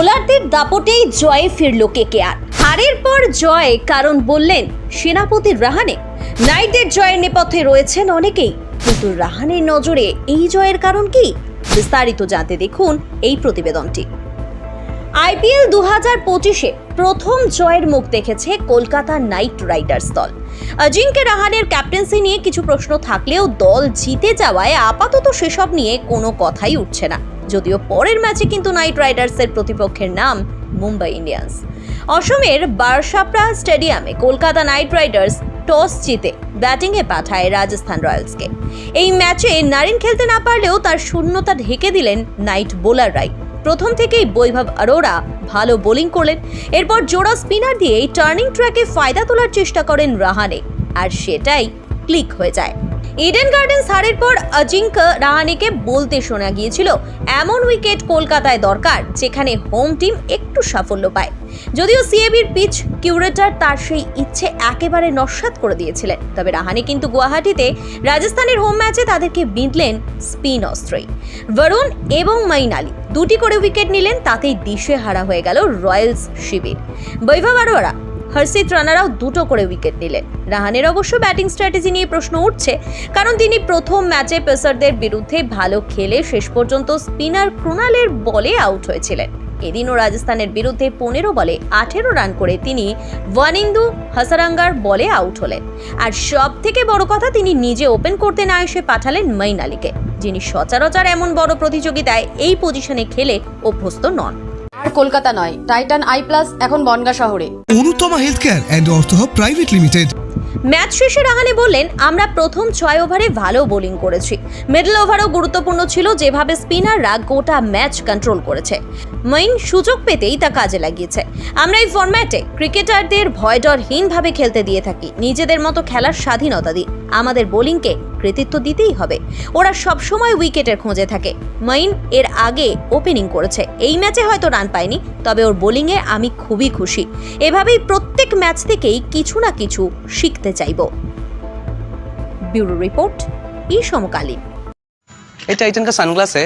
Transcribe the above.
বোলারদের দাপটেই জয়ে ফিরল কেকেআর। হারের পর জয়, কারণ বললেন সেনাপতি রাহানে। নাইটদের জয়ের নেপথ্যে রয়েছেন অনেকেই। কিন্তু রাহানের নজরে এই জয়ের কারণ কি? বিস্তারিত জানতে দেখুন এই প্রতিবেদনটি। আইপিএল দু হাজার পঁচিশে প্রথম জয়ের মুখ দেখেছে কলকাতা নাইট রাইডার্স দল। অজিঙ্ক্য রাহানের ক্যাপ্টেন্সি নিয়ে কিছু প্রশ্ন থাকলেও দল জিতে যাওয়ায় আপাতত সেসব নিয়ে কোনো কথাই উঠছে না। যদিও পরের ম্যাচে কিন্তু নাইট রাইডার্সের প্রতিপক্ষের নাম মুম্বাই ইন্ডিয়ান্স। অসমের বারসাপড়া স্টেডিয়ামে কলকাতা নাইট রাইডার্স টস জিতে ব্যাটিংয়ে পাঠায় রাজস্থান রয়্যালসকে। এই ম্যাচে নারিন খেলতে না পারলেও তার শূন্যতা ঢেকে দিলেন নাইট বোলাররাই প্রথম থেকেই বৈভব আরোরা ভালো বোলিং করলেন। এরপর জোড়া স্পিনার দিয়ে টার্নিং ট্র্যাকে ফায়দা তোলার চেষ্টা করেন রাহানে। আর সেটাই ক্লিক হয়ে যায়। ইডেন গার্ডেন্স হারের পর অজিঙ্ক রাহানেকে বলতে শোনা গিয়েছিল, এমন উইকেট কলকাতায় দরকার যেখানে হোম টিম একটু সাফল্য পায়। যদিও সিএবির পিচ কিউরেটার তার সেই ইচ্ছে একেবারে নস্বাত করে দিয়েছিলেন। তবে রাহানে কিন্তু গুয়াহাটিতে রাজস্থানের হোম ম্যাচে তাদেরকে বিঁধলেন স্পিন অস্ত্রই বরুণ এবং মাইন আলী দুটি করে উইকেট নিলেন, তাতেই দিশে হারা হয়ে গেল রয়্যালস শিবির। বৈভব আরোয়ারা হর্ষিত রানারাও দুটো করে উইকেট নিলেন। রাহানের অবশ্য ব্যাটিং স্ট্র্যাটেজি নিয়ে প্রশ্ন উঠছে। কারণ তিনি প্রথম ম্যাচে পেসারদের বিরুদ্ধে ভালো খেলে শেষ পর্যন্ত স্পিনার ক্রুনালের বলে আউট হয়েছিলেন। এদিনও রাজস্থানের বিরুদ্ধে পনেরো বলে আঠেরো রান করে তিনি ওয়ানিন্দু হাসারাঙ্গার বলে আউট হলেন। আর সব থেকে বড় কথা, তিনি নিজে ওপেন করতে না এসে পাঠালেন মাইন আলীকে যিনি সচরাচর এমন বড় প্রতিযোগিতায় এই পজিশনে খেলে অভ্যস্ত নন। আর কলকাতা নয় টাইটান আই প্লাস এখন বনগা শহরে। Anutama health care and ortho hub private limited. Match শেষে রাহানে বললেন আমরা প্রথম ছয় ওভারে ভালো বোলিং করেছি। মিডল ওভারও গুরুত্বপূর্ণ ছিল যেভাবে স্পিনাররা গোটা ম্যাচ কন্ট্রোল করেছে। মঈন সুযোগ পেতেই তা কাজে লাগিয়েছে। আমরা এই ফরম্যাটে ক্রিকেটারদের ভয়ডরহীনভাবে খেলতে দিয়ে থাকি। নিজেদের মতো খেলার স্বাধীনতা দিই আমাদের বোলিংকে কৃতিত্ব দিতেই হবে ওরা সবসময় উইকেটের খোঁজে থাকে মঈন এর আগে ওপেনিং করেছে এই ম্যাচে হয়তো রান পায়নি তবে ওর বোলিংয়ে আমি খুবই খুশি এভাবেই প্রত্যেক ম্যাচ থেকেই কিছু না কিছু শিখতে চাইব ब्यूरो रिपोर्ट ई समकालीन ये टाइटन का सनग्लास है